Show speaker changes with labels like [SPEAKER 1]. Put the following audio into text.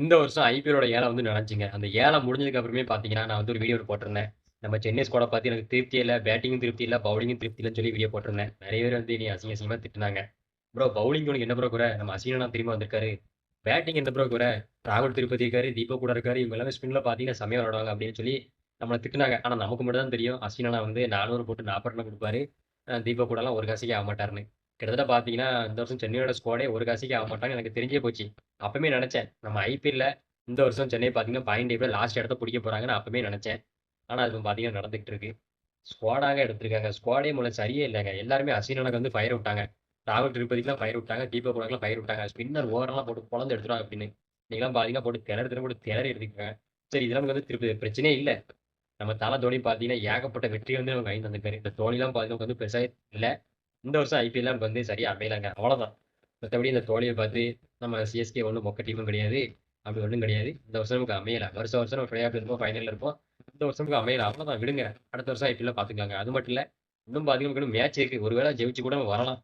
[SPEAKER 1] இந்த வருஷம் ஐபிஎல்லோட ஏலம் வந்து நினைச்சிங்க அந்த ஏழை முடிஞ்சதுக்கு அப்புறமே பார்த்தீங்கன்னா, நான் வந்து ஒரு வீடியோ போட்டிருந்தேன். நம்ம சென்னை ஸ்குவாட பார்த்து எனக்கு திருப்தியே இல்லை பேட்டிங்கும் திருப்தி இல்லை பவுலிங்கும் திருப்தி இல்லைன்னு சொல்லி வீடியோ போட்டிருந்தேன். நிறைய பேர் வந்து நீ அசிங்க அசிங்கமாக திட்டினாங்க ப்ரோ பவுலிங் உனக்கு என்ன ப்ரோ குறை? நம்ம அசிங்கனா திரும்ப வந்திருக்காரு. பேட்டிங் எந்த ப்ரோ குறை? ராகுல் திருப்பதி இருக்காரு, தீபக் கூட இருக்காரு. இவங்க எல்லாமே ஸ்பின்ல பார்த்தீங்கன்னா சமயம் விளாடுவாங்க அப்படின்னு சொல்லி நம்மளை திட்டினாங்க ஆனால் நமக்கு மட்டும் தான் தெரியும். அசினா வந்து 400 போட்டு 40 ரன் குடுப்பாரு. தீபக் கூடலாம் ஒரு காசுக்கே ஆக மாட்டாருன்னு. கிட்டத்தட்ட பார்த்தீங்கன்னா, இந்த வருஷம் சென்னையோட ஸ்குவாடே ஒரு காசிக்கு ஆக மாட்டாங்க எனக்கு தெரிஞ்சே போச்சு. அப்பவுமே நினச்சேன் நம்ம ஐபிஎல்ல இந்த வருஷம் சென்னை பார்த்தீங்கன்னா, பாயிண்ட் டேபிள்ல லாஸ்ட் இடத்த பிடிக்க போறாங்கன்னு அப்பவுமே நினச்சேன் ஆனால் அது பார்த்தீங்கன்னா நடந்துகிட்டு இருக்கு. ஸ்குவாடாக எடுத்திருக்காங்க. ஸ்குவாடே மூலம் சரியே இல்லைங்க எல்லாருமே அஸ்வின் வந்து ஃபயர் விட்டாங்க. ராகுல் திருப்பதிக்குலாம் ஃபயர் விட்டாங்க. தீபக் கூடலாம் ஃபயர் விட்டாங்க. ஸ்பின்னர் ஓவரெல்லாம் போட்டு குழந்தை எடுத்துருவாங்க அப்படின்னு. நீங்களாம் பார்த்தீங்கன்னா, போட்டு திணறு திணறு போட்டு திணறி எடுத்துருக்காங்க. சரி இதெல்லாம் நமக்கு வந்து திருப்பி பிரச்சனையே இல்லை நம்ம தலை தோனி பார்த்தீங்கன்னா, ஏகப்பட்ட வெற்றி வந்து நமக்கு வாங்கி தந்திருக்காரு. இந்த தோனிலாம் பார்த்தீங்கன்னா, வந்து பெருசாக இல்லை இந்த வருஷம் ஐபிஎல் நமக்கு வந்து சரியா அமையலங்க. அவ்வளோதான். மற்றபடி இந்த தோழியை பார்த்து நம்ம சிஎஸ்கே ஒன்றும் மொக்க டீமும் கிடையாது. அப்படி ஒன்றும் கிடையாது. இந்த வருஷம் நமக்கு அமையலை வருஷம் வருஷம் நம்ம பிளே ஆஃப் இருப்போம், ஃபைனலில் இருப்போம். இந்த வருஷம் நமக்கு அமையலை அவ்வளோதான் விடுங்க. அடுத்த வருஷம் ஐபிஎல்ல பார்த்துக்கலாங்க. அது மட்டும் இல்லை இன்னும் பார்த்தீங்கன்னா, மேட்ச் இருக்கு. ஒருவேளை ஜெயிச்சு கூட நம்ம வரலாம்.